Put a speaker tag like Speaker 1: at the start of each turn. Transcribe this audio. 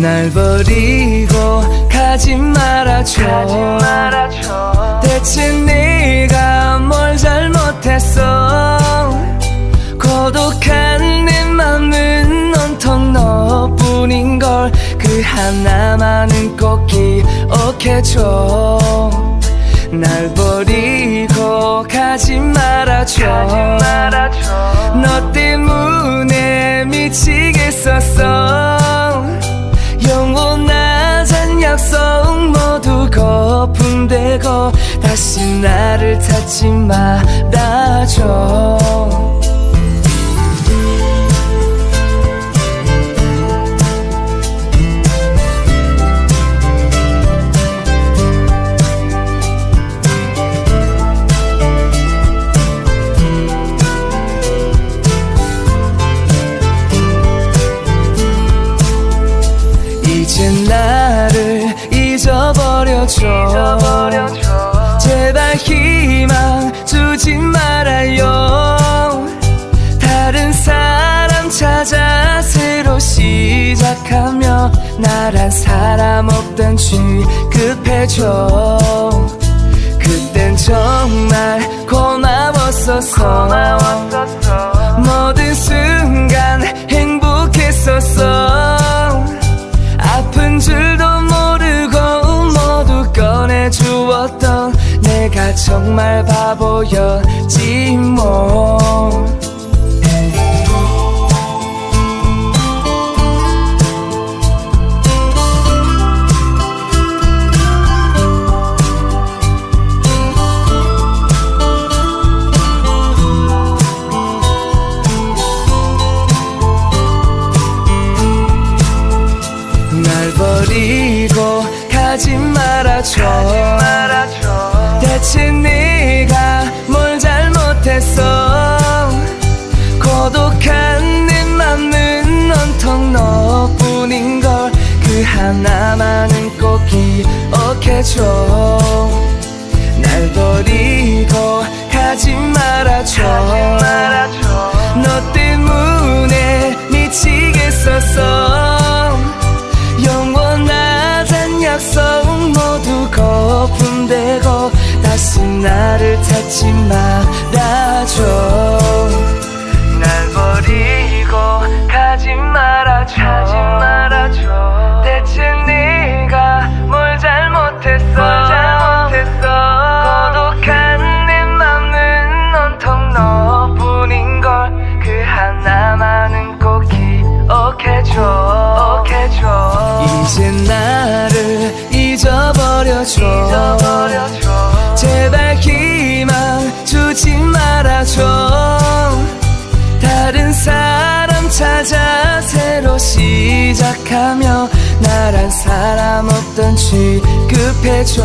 Speaker 1: 날 버리고 가지 말아줘. 대체 내가 뭘 잘못했어? 고독한 내 맘은 온통 너뿐인 걸 그 하나만은 꼭 기억해줘. 날 버리고 가지 말아줘. 너 때문에 미치겠었어 되고 다시 나를 찾지 말아줘 잊어버려줘. 제발 희망 주지 말아요. 다른 사람 찾아 새로 시작하며 나란 사람 없던 취급해줘. 그땐 정말 고마웠었어. 모든 순 정말 바보였지 뭐. 날 버리고 가지 말아줘 대체 내가 뭘 잘못했어? 고독한 내 맘은 온통 너뿐인 걸 그 하나만은 꼭 기억해줘. 날 버리고 가지 말아줘 나를 찾지 말 시작하며 나란 사람 없던 취급해줘